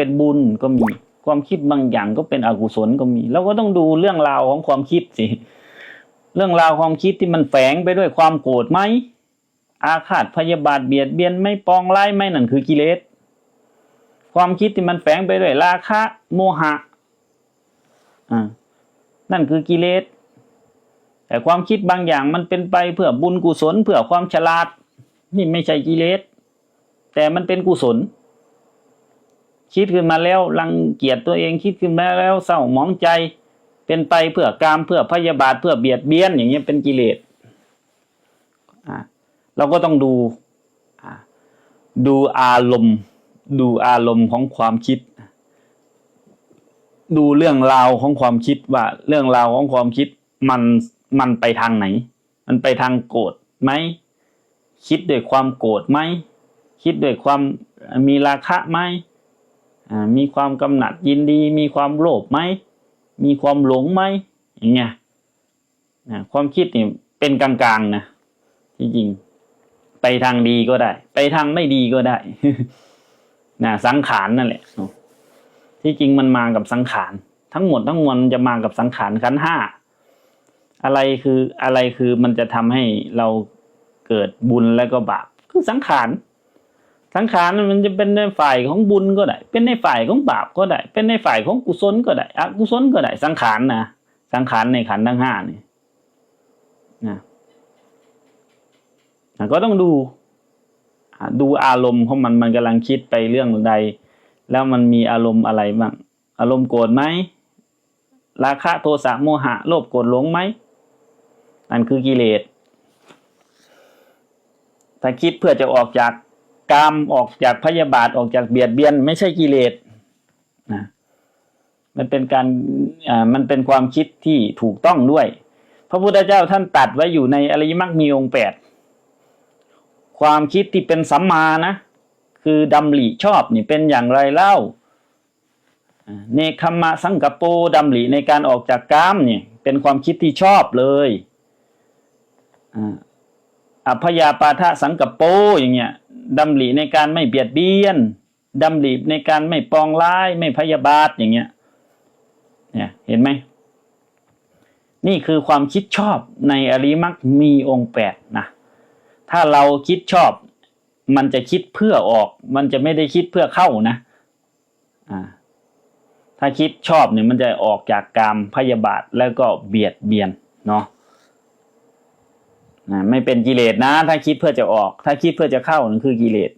เป็นบุญก็มี ความคิดบางอย่างก็เป็นอกุศลก็มีเราก็ต้องดูเรื่องราวของความคิดสิเรื่องราวความคิดที่มันแฝงไปด้วยความโกรธไหมอาฆาตพยาบาทเบียดเบียนไม่ปองร้ายไม่นั่นคือกิเลสความคิดที่มันแฝงไปด้วยราคะโมหะอ่านั่นคือกิเลสแต่ความคิดบางอย่างมันเป็นไปเพื่อบุญกุศลเพื่อความฉลาด นี่ไม่ใช่กิเลสแต่มันเป็นกุศล คิดขึ้นมาแล้วรังเกียจตัวเองคิดขึ้นมาแล้วเศร้าหมองใจ เป็นไปเพื่อกามเพื่อพยาบาทเพื่อเบียดเบียนอย่างเงี้ยเป็นกิเลสอ่าเราก็ต้องดูอ่าดูอารมณ์ ดูอารมณ์ของความคิด ดูเรื่องราวของความคิดว่าเรื่องราวของความคิดมันมันไปทางไหน มันไปทางโกรธไหมคิดด้วยความโกรธไหมคิดด้วยความมีราคะไหม มีความกำหนัดยินดี มีความโลภไหม มีความหลงไหมอย่างเงี้ยนะความคิดนี่เป็นกลางๆนะที่จริงไปทางดีก็ได้ ไปทางไม่ดีก็ได้นะสังขารนั่นแหละ ที่จริงมันมากับสังขาร ทั้งหมดทั้งมวลมันจะมากับสังขารขันห้าอะไรคืออะไรคือมันจะทำให้เราเกิดบุญแล้วก็บาปคือสังขาร สังขารมันจะเป็นในฝ่ายของบุญก็ได้ เป็นในฝ่ายของบาปก็ได้ เป็นในฝ่ายของกุศลก็ได้อกุศลก็ได้ สังขารนะสังขารในขันธ์ทั้งห้านี่นะนะก็ต้องดูดูอารมณ์ของมันมันกำลังคิดไปเรื่องใด แล้วมันมีอารมณ์อะไรบ้างอารมณ์โกรธไหมราคะโทสะโมหะ โลภโกรธหลงไหมนั่นคือกิเลสถ้าคิดเพื่อจะออกจาก กามออกจากพยาบาทออกจากเบียดเบียน ไม่ใช่กิเลสนะมันเป็นการอ่ามันเป็นความคิดที่ถูกต้องด้วย พระพุทธเจ้าท่านตัดไว้อยู่ในอริยมรรคมีองค์แปดความคิดที่เป็นสัมมานะ คือดำริชอบนี่เป็นอย่างไรเล่าเนคขมมะสังกปโปดำริในการออกจากกามเนี่ยเป็นความคิดที่ชอบเลยอ่าอัพยาปาทะสังกปโปอย่างเงี้ย ดำริในการไม่เบียดเบียนดำริในการไม่ปองร้ายไม่พยาบาทอย่างเงี้ยเนี่ยเห็นไหมนี่คือความคิดชอบในอริมักมีองค์แปดนะถ้าเราคิดชอบ มันจะคิดเพื่อออก มันจะไม่ได้คิดเพื่อเข้านะอ่าถ้าคิดชอบเนี่ยมันจะออกจากกามพยาบาทแล้วก็เบียดเบียนเนาะนะ ไม่เป็นกิเลสนะ ถ้าคิดเพื่อจะออก ถ้าคิดเพื่อจะเข้านั่นคือกิเลส